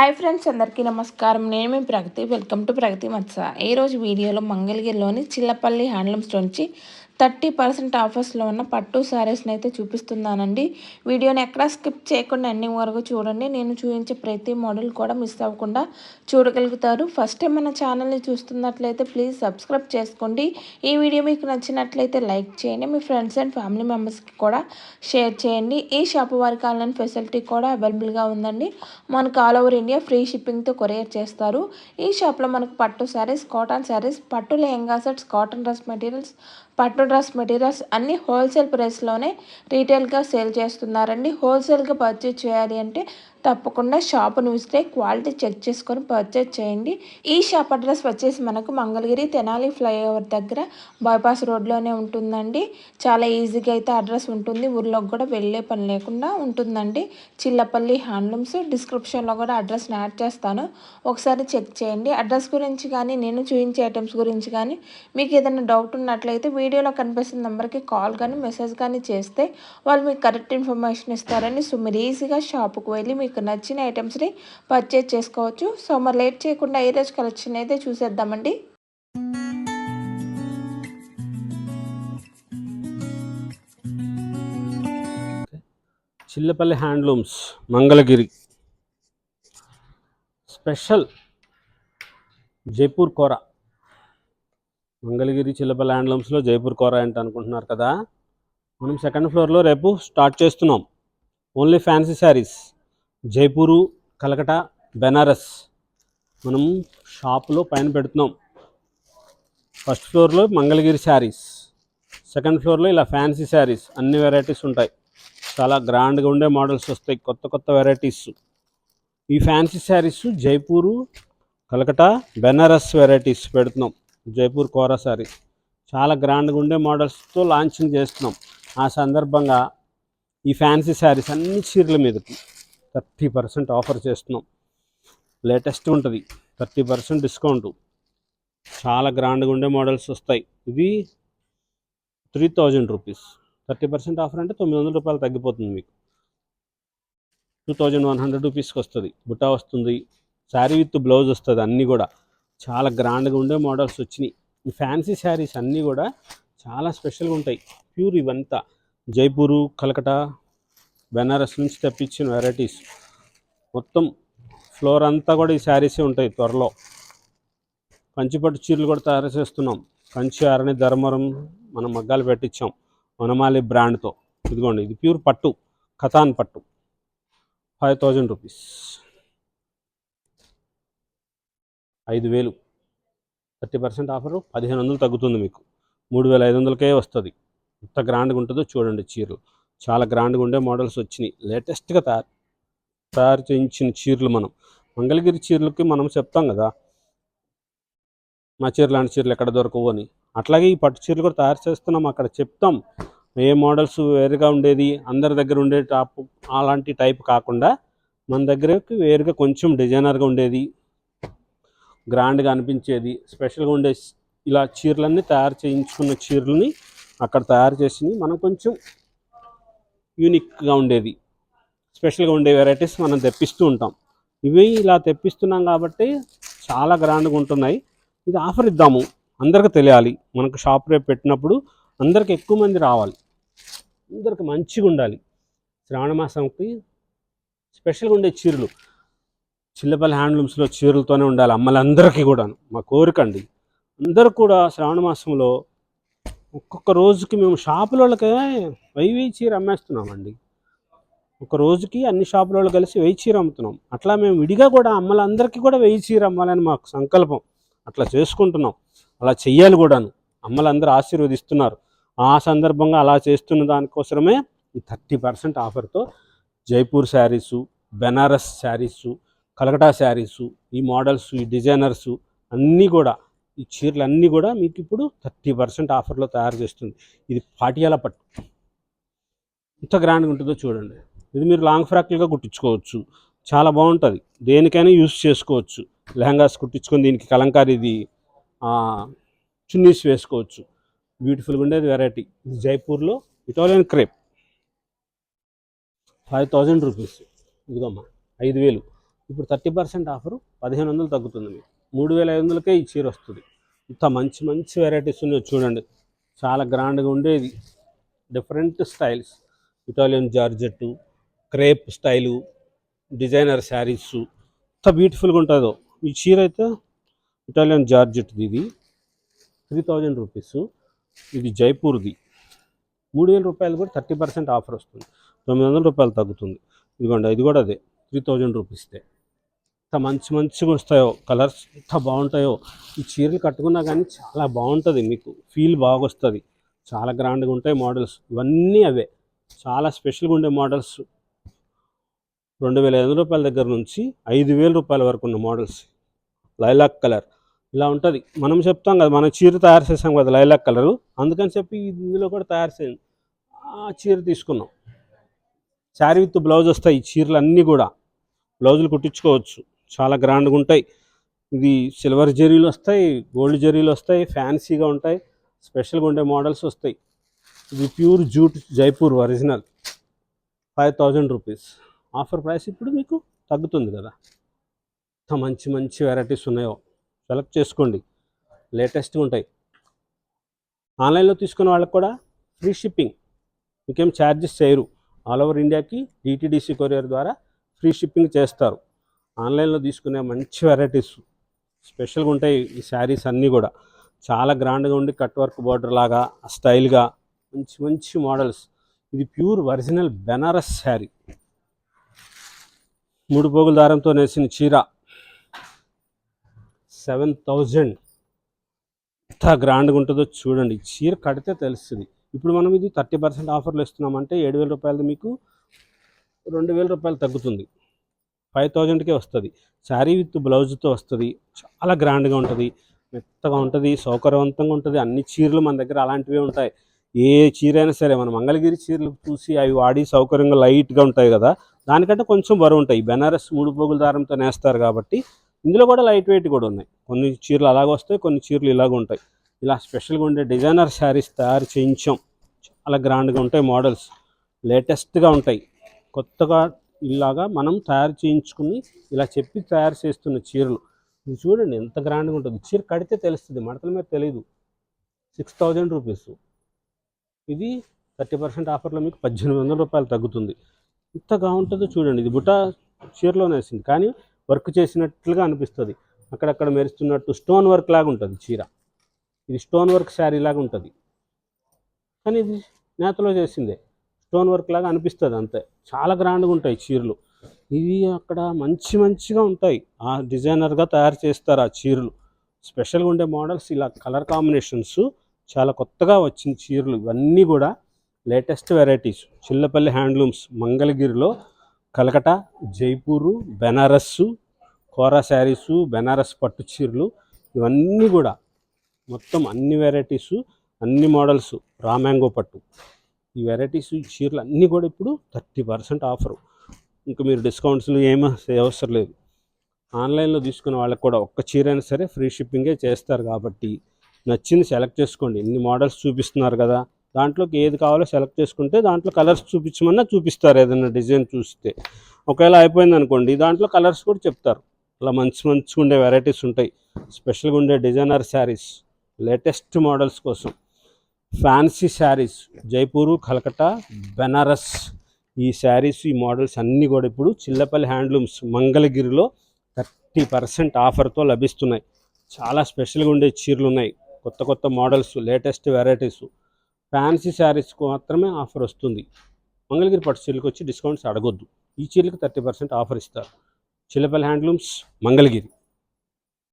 Hi friends అందరికీ నమస్కారం. నేను మీ ప్రగతి. వెల్కమ్ టు ప్రగతి మత్స. ఈరోజు వీడియోలో మంగళగిరిలోని చిల్లపల్లి హ్యాండ్లూమ్స్ నుంచి థర్టీ పర్సెంట్ ఆఫర్స్లో ఉన్న పట్టు శారీస్ని అయితే చూపిస్తున్నానండి. వీడియోని ఎక్కడా స్కిప్ చేయకుండా ఎండింగ్ వరకు చూడండి. నేను చూపించే ప్రతి మోడల్ కూడా మిస్ అవ్వకుండా చూడగలుగుతారు. ఫస్ట్ టైం మన ఛానల్ని చూస్తున్నట్లయితే ప్లీజ్ సబ్స్క్రైబ్ చేసుకోండి. ఈ వీడియో మీకు నచ్చినట్లయితే లైక్ చేయండి. మీ ఫ్రెండ్స్ అండ్ ఫ్యామిలీ మెంబర్స్కి కూడా షేర్ చేయండి. ఈ షాప్ వారికి ఆన్లైన్ ఫెసిలిటీ కూడా అవైలబుల్గా ఉందండి. మనకు ఆల్ ఓవర్ ఇండియా ఫ్రీ షిప్పింగ్తో కొరియర్ చేస్తారు. ఈ షాప్లో మనకు పట్టు శారీస్ కాటన్ శారీస్ పట్టు lehenga sets cotton dress materials పట్టు డ్రెస్ మెటీరియల్స్ అన్నీ హోల్సేల్ ప్రైస్లోనే రీటైల్గా సేల్ చేస్తున్నారండి. హోల్సేల్గా పర్చేజ్ చేయాలి అంటే తప్పకుండా షాప్ను విజిట్ క్వాలిటీ చెక్ చేసుకొని పర్చేజ్ చేయండి. ఈ షాప్ అడ్రస్ వచ్చేసి మనకు మంగళగిరి తెనాలి ఫ్లైఓవర్ దగ్గర బైపాస్ రోడ్లోనే ఉంటుందండి. చాలా ఈజీగా అయితే అడ్రస్ ఉంటుంది. ఊర్లోకి కూడా వెళ్ళే పని లేకుండా ఉంటుందండి. చిల్లపల్లి హ్యాండ్లూమ్స్ డిస్క్రిప్షన్లో కూడా అడ్రస్ని యాడ్ చేస్తాను. ఒకసారి చెక్ చేయండి. అడ్రస్ గురించి కానీ నేను చూపించే ఐటమ్స్ గురించి కానీ మీకు ఏదైనా డౌట్ ఉన్నట్లయితే వీడియోలో కనిపిస్తున్న నెంబర్కి కాల్ కానీ మెసేజ్ కానీ చేస్తే వాళ్ళు మీకు కరెక్ట్ ఇన్ఫర్మేషన్ ఇస్తారని సో మీరు ఈజీగా షాప్కి వెళ్ళి మీకు నచ్చిన ఐటమ్స్ని పర్చేజ్ చేసుకోవచ్చు. సో మరి లేట్ చేయకుండా ఈ రోజు కలెక్షన్ అయితే చూసేద్దామండి. చిల్లపల్లి హ్యాండ్లూమ్స్ మంగళగిరి. స్పెషల్ జైపూర్ కూర. మంగళగిరి చిల్లపల్లి హ్యాండ్లూమ్స్లో జైపూర్ కూర ఏంటి అనుకుంటున్నారు కదా? మనం సెకండ్ ఫ్లోర్లో రేపు స్టార్ట్ చేస్తున్నాం. Only fancy sarees Jaipur Calcutta Banaras మనం షాపులో పైన పెడుతున్నాం. ఫస్ట్ ఫ్లోర్లో మంగళగిరి శారీస్ సెకండ్ ఫ్లోర్లో ఇలా ఫ్యాన్సీ శారీస్ అన్ని వెరైటీస్ ఉంటాయి. చాలా గ్రాండ్గా ఉండే మోడల్స్ వస్తాయి కొత్త కొత్త వెరైటీస్ ఈ fancy sarees Jaipur Calcutta Banaras varieties పెడుతున్నాం. జైపూర్ కోరా శారీ. చాలా గ్రాండ్గా ఉండే మోడల్స్తో లాంచింగ్ చేస్తున్నాం. ఆ సందర్భంగా ఈ ఫ్యాన్సీ శారీస్ అన్ని చీరల మీదకి థర్టీ పర్సెంట్ ఆఫర్ చేస్తున్నాం. లేటెస్ట్ ఉంటుంది. Thirty percent discount. చాలా గ్రాండ్గా ఉండే మోడల్స్ వస్తాయి. ఇది three thousand rupees. Thirty percent offer అంటే తొమ్మిది వందల రూపాయలు తగ్గిపోతుంది మీకు. టూ థౌజండ్ వన్ హండ్రెడ్ రూపీస్కి వస్తుంది. బుటా వస్తుంది. శారీ విత్ బ్లౌజ్ వస్తుంది అన్నీ కూడా. చాలా గ్రాండ్గా ఉండే మోడల్స్ వచ్చినాయి. ఈ ఫ్యాన్సీ శారీస్ అన్నీ కూడా చాలా స్పెషల్గా ఉంటాయి. ప్యూర్ ఇవంతా. జైపూరు కలకటా బెనారస్ నుంచి తెప్పించిన వెరైటీస్ మొత్తం ఫ్లోర్ అంతా కూడా ఈ శారీసే ఉంటాయి త్వరలో. కంచిపట్టు చీరలు కూడా తయారు చేస్తున్నాం. కంచి అరణి ధర్మరం మనం మగ్గాలు పెట్టించాం వనమాలి బ్రాండ్తో ఇదిగోండి ఇది ప్యూర్ పట్టు కథాన్ పట్టు. ఫైవ్ థౌజండ్ రూపీస్ ఐదు వేలు. థర్టీ పర్సెంట్ ఆఫర్ పదిహేను వందలు తగ్గుతుంది మీకు. మూడు వేల ఐదు వందలకే వస్తుంది. ఎంత గ్రాండ్గా ఉంటుందో చూడండి చీరలు. చాలా గ్రాండ్గా ఉండే మోడల్స్ వచ్చినాయి. లేటెస్ట్గా తయారు తయారు చేయించిన చీరలు మనం. మంగళగిరి చీరలకి మనం చెప్తాం కదా మా చీర లాంటి చీరలు ఎక్కడ దొరకవు అని. అట్లాగే ఈ పట్టు చీరలు కూడా తయారు చేస్తున్నాం అక్కడ చెప్తాం. ఏ మోడల్స్ వేరుగా ఉండేది అందరి దగ్గర ఉండే టాప్ అలాంటి టైప్ కాకుండా మన దగ్గరకి వేరుగా కొంచెం డిజైనర్గా ఉండేది గ్రాండ్గా అనిపించేది స్పెషల్గా ఉండే ఇలా చీరలన్నీ తయారు చేయించుకున్న చీరలని అక్కడ తయారు చేసి మనం కొంచెం యూనిక్గా ఉండేది. స్పెషల్గా ఉండే వెరైటీస్ మనం తెప్పిస్తూ ఉంటాం. ఇవి ఇలా తెప్పిస్తున్నాం కాబట్టి చాలా గ్రాండ్గా ఉంటున్నాయి. ఇది ఆఫర్ ఇద్దాము. అందరికి తెలియాలి. మనకు షాప్ రేపు పెట్టినప్పుడు అందరికి ఎక్కువ మంది రావాలి. అందరికి మంచిగా ఉండాలి. శ్రావణ మాసంకి స్పెషల్గా ఉండే చీరలు. చిల్లపల్లి హ్యాండ్లూమ్స్లో చీరలతోనే ఉండాలి. అమ్మలందరికీ కూడా మా కోరిక అండి. అందరూ కూడా శ్రావణ మాసంలో ఒక్కొక్క రోజుకి మేము షాపులకే వెయ్యి వెయ్యి చీర అమ్మేస్తున్నామండి. ఒక రోజుకి అన్ని షాపులలో కలిసి వెయ్యి చీర అమ్ముతున్నాం. అట్లా మేము విడిగా కూడా అమ్మలందరికీ కూడా వెయ్యి చీర అమ్మాలని మాకు సంకల్పం. అట్లా చేసుకుంటున్నాం. అలా చెయ్యాలి కూడాను. అమ్మలందరూ ఆశీర్వదిస్తున్నారు. ఆ సందర్భంగా అలా చేస్తున్న దానికోసమే ఈ thirty percent ఆఫర్తో Jaipur sarees Banaras sarees Calcutta sarees ఈ మోడల్స్ ఈ డిజైనర్సు అన్నీ కూడా ఈ చీరలు అన్నీ కూడా మీకు ఇప్పుడు థర్టీ పర్సెంట్ ఆఫర్లో తయారు చేస్తుంది. ఇది పాటియాల పట్టు. ఎంత గ్రాండ్గా ఉంటుందో చూడండి. ఇది మీరు లాంగ్ ఫ్రాక్లుగా కుట్టించుకోవచ్చు. చాలా బాగుంటుంది. దేనికైనా యూస్ చేసుకోవచ్చు. లెహంగాస్ కుట్టించుకొని దీనికి కలంకారీది చున్నీస్ వేసుకోవచ్చు. బ్యూటిఫుల్గా ఉండేది వెరైటీ. ఇది జైపూర్లో Italian crepe. Five thousand rupees. ఇదిగోమ్మా ఐదు వేలు. ఇప్పుడు థర్టీ పర్సెంట్ ఆఫరు పదిహేను వందలు తగ్గుతుంది మీకు. మూడు వేల ఐదు వందలకే ఈ చీర వస్తుంది. ఇంత మంచి మంచి వెరైటీస్ ఉన్నాయి చూడండి. చాలా గ్రాండ్గా ఉండేది. Different styles Italian georgette crepe style designer sarees ఎంత బ్యూటిఫుల్గా ఉంటుందో. ఈ చీర అయితే ఇటాలియన్ జార్జెట్ది ఇది. త్రీ థౌజండ్ రూపీస్ ఇది జైపూర్ది. మూడు వేల రూపాయలు కూడా థర్టీ పర్సెంట్ ఆఫర్ వస్తుంది. తొమ్మిది వందల రూపాయలు తగ్గుతుంది. ఇదిగోండి ఇది కూడా అదే. త్రీ థౌజండ్ రూపీస్దే ఎంత మంచి మంచిగా వస్తాయో కలర్స్ ఎంత బాగుంటాయో ఈ చీరలు కట్టుకున్నా కానీ చాలా బాగుంటుంది మీకు ఫీల్ బాగా వస్తుంది చాలా గ్రాండ్గా ఉంటాయి మోడల్స్ ఇవన్నీ అవే. చాలా స్పెషల్గా ఉండే మోడల్స్ రెండు వేల ఐదు రూపాయల దగ్గర నుంచి ఐదు వేల రూపాయల వరకు ఉన్న మోడల్స్ లైలాక్ కలర్ ఇలా ఉంటుంది. మనం చెప్తాం కదా మనం చీర తయారు చేసాం కదా లైలాక్ కలరు అందుకని చెప్పి ఇందులో కూడా తయారు చేయండి. ఆ చీర తీసుకున్నాం. శారీ విత్ బ్లౌజ్ వస్తాయి ఈ చీరలు అన్నీ కూడా. బ్లౌజులు కుట్టించుకోవచ్చు. చాలా గ్రాండ్గా ఉంటాయి. ఇది సిల్వర్ జెర్రీలు వస్తాయి గోల్డ్ జెర్రీలు వస్తాయి ఫ్యాన్సీగా ఉంటాయి స్పెషల్గా ఉండే మోడల్స్ వస్తాయి. ఇది pure jute Jaipur original. Five thousand rupees. Offer price ఇప్పుడు మీకు తగ్గుతుంది కదా. ఎంత మంచి మంచి వెరైటీస్ ఉన్నాయో సెలెక్ట్ చేసుకోండి. లేటెస్ట్గా ఉంటాయి. ఆన్లైన్లో తీసుకున్న వాళ్ళకి కూడా ఫ్రీ షిప్పింగ్. మీకేం ఛార్జెస్ చేయరు. ఆల్ ఓవర్ ఇండియాకి డిటీడీసీ కొరియర్ ద్వారా ఫ్రీ షిప్పింగ్ చేస్తారు. ఆన్లైన్లో తీసుకునే మంచి వెరైటీస్ స్పెషల్గా ఉంటాయి ఈ శారీస్ అన్నీ కూడా. చాలా గ్రాండ్గా ఉండి కట్ వర్క్ బార్డర్ లాగా స్టైల్గా మంచి మంచి మోడల్స్. ఇది ప్యూర్ ఒరిజినల్ బెనారస్ శారీ. మూడు పోగుల దారంతో నేసిన చీర. Seven thousand. ఎంత గ్రాండ్గా ఉంటుందో చూడండి. చీర కడితే తెలుస్తుంది. ఇప్పుడు మనం ఇది థర్టీ పర్సెంట్ ఆఫర్లు ఇస్తున్నామంటే ఏడు వేల రూపాయలది మీకు రెండు వేల రూపాయలు తగ్గుతుంది. ఫైవ్ థౌజండ్కే వస్తుంది. శారీ విత్ బ్లౌజ్తో వస్తుంది. చాలా గ్రాండ్గా ఉంటుంది. మెత్తగా ఉంటుంది సౌకర్యవంతంగా ఉంటుంది. అన్ని చీరలు మన దగ్గర అలాంటివే ఉంటాయి. ఏ చీర అయినా సరే మన మంగళగిరి చీరలు చూసి అవి వాడి సౌకర్యంగా లైట్గా ఉంటాయి కదా దానికంటే కొంచెం బరువు ఉంటాయి. బెనారస్ మూడు పోగుల దారంతో నేస్తారు కాబట్టి ఇందులో కూడా లైట్ వెయిట్ కూడా ఉన్నాయి. కొన్ని చీరలు అలాగ వస్తాయి కొన్ని చీరలు ఇలాగ ఉంటాయి. ఇలా స్పెషల్గా ఉండే డిజైనర్ శారీస్ తయారు చేయించాం. చాలా గ్రాండ్గా ఉంటాయి మోడల్స్. లేటెస్ట్గా ఉంటాయి. కొత్తగా ఇలాగా మనం తయారు చేయించుకుని ఇలా చెప్పి తయారు చేస్తున్న చీరలు. ఇది చూడండి ఎంత గ్రాండ్గా ఉంటుంది. చీర కడితే తెలుస్తుంది. మడతల మీద తెలియదు సిక్స్ థౌజండ్ రూపీస్. ఇది థర్టీ పర్సెంట్ ఆఫర్లో మీకు పద్దెనిమిది వందల రూపాయలు తగ్గుతుంది. ఇంతగా ఉంటుందో చూడండి. ఇది బుట్ట చీరలోనే వేసింది. కానీ వర్క్ చేసినట్లుగా అనిపిస్తుంది. అక్కడక్కడ మెరుస్తున్నట్టు స్టోన్ వర్క్ లాగా ఉంటుంది చీర. ఇది స్టోన్ వర్క్ శారీ లాగా ఉంటుంది. కానీ ఇది నేతలో చేసిందే. స్టోన్ వర్క్ లాగా అనిపిస్తుంది అంతే. చాలా గ్రాండ్గా ఉంటాయి చీరలు. ఇవి అక్కడ మంచి మంచిగా ఉంటాయి. ఆ డిజైనర్గా తయారు చేస్తారు ఆ చీరలు. స్పెషల్గా ఉండే మోడల్స్ ఇలా కలర్ కాంబినేషన్స్ చాలా కొత్తగా వచ్చిన చీరలు. ఇవన్నీ కూడా లేటెస్ట్ వెరైటీస్. చిల్లపల్లి హ్యాండ్లూమ్స్ మంగళగిరిలో కలకటా జైపూరు బెనారస్సు కోరా శారీసు బెనారస్ పట్టు చీరలు. ఇవన్నీ కూడా మొత్తం అన్ని వెరైటీసు అన్ని మోడల్స్ రామ్యాంగో పట్టు. ఈ వెరైటీస్ ఈ చీరలు అన్నీ కూడా ఇప్పుడు థర్టీ పర్సెంట్ ఆఫరు ఇంకా మీరు డిస్కౌంట్స్లు ఏమీ అవసరం లేదు. ఆన్లైన్లో తీసుకున్న వాళ్ళకి కూడా ఒక్క చీర అయినా సరే ఫ్రీ షిప్పింగే చేస్తారు కాబట్టి నచ్చింది సెలెక్ట్ చేసుకోండి. ఎన్ని మోడల్స్ చూపిస్తున్నారు కదా దాంట్లోకి ఏది కావాలో సెలెక్ట్ చేసుకుంటే దాంట్లో కలర్స్ చూపించమన్నా చూపిస్తారు ఏదైనా డిజైన్ చూస్తే. ఒకవేళ అయిపోయింది అనుకోండి దాంట్లో కలర్స్ కూడా చెప్తారు. అలా మంచి మంచిగా ఉండే వెరైటీస్ ఉంటాయి. స్పెషల్గా ఉండే డిజైనర్ శారీస్ లేటెస్ట్ మోడల్స్ కోసం. ఫ్యాన్సీ శారీస్ జైపూరు కలకట్టా బెనారస్ ఈ శారీస్ ఈ మోడల్స్ అన్నీ కూడా ఇప్పుడు చిల్లపల్లి హ్యాండ్లూమ్స్ మంగళగిరిలో థర్టీ పర్సెంట్ ఆఫర్తో లభిస్తున్నాయి. చాలా స్పెషల్గా ఉండే చీరలు ఉన్నాయి. కొత్త కొత్త మోడల్స్ లేటెస్ట్ వెరైటీస్ ఫ్యాన్సీ శారీస్కి మాత్రమే ఆఫర్ వస్తుంది. మంగళగిరి పట్టు చీరలకు వచ్చి డిస్కౌంట్స్ అడగొద్దు. ఈ చీరలకు థర్టీ పర్సెంట్ ఆఫర్ ఇస్తారు. చిల్లపల్లి హ్యాండ్లూమ్స్ మంగళగిరి.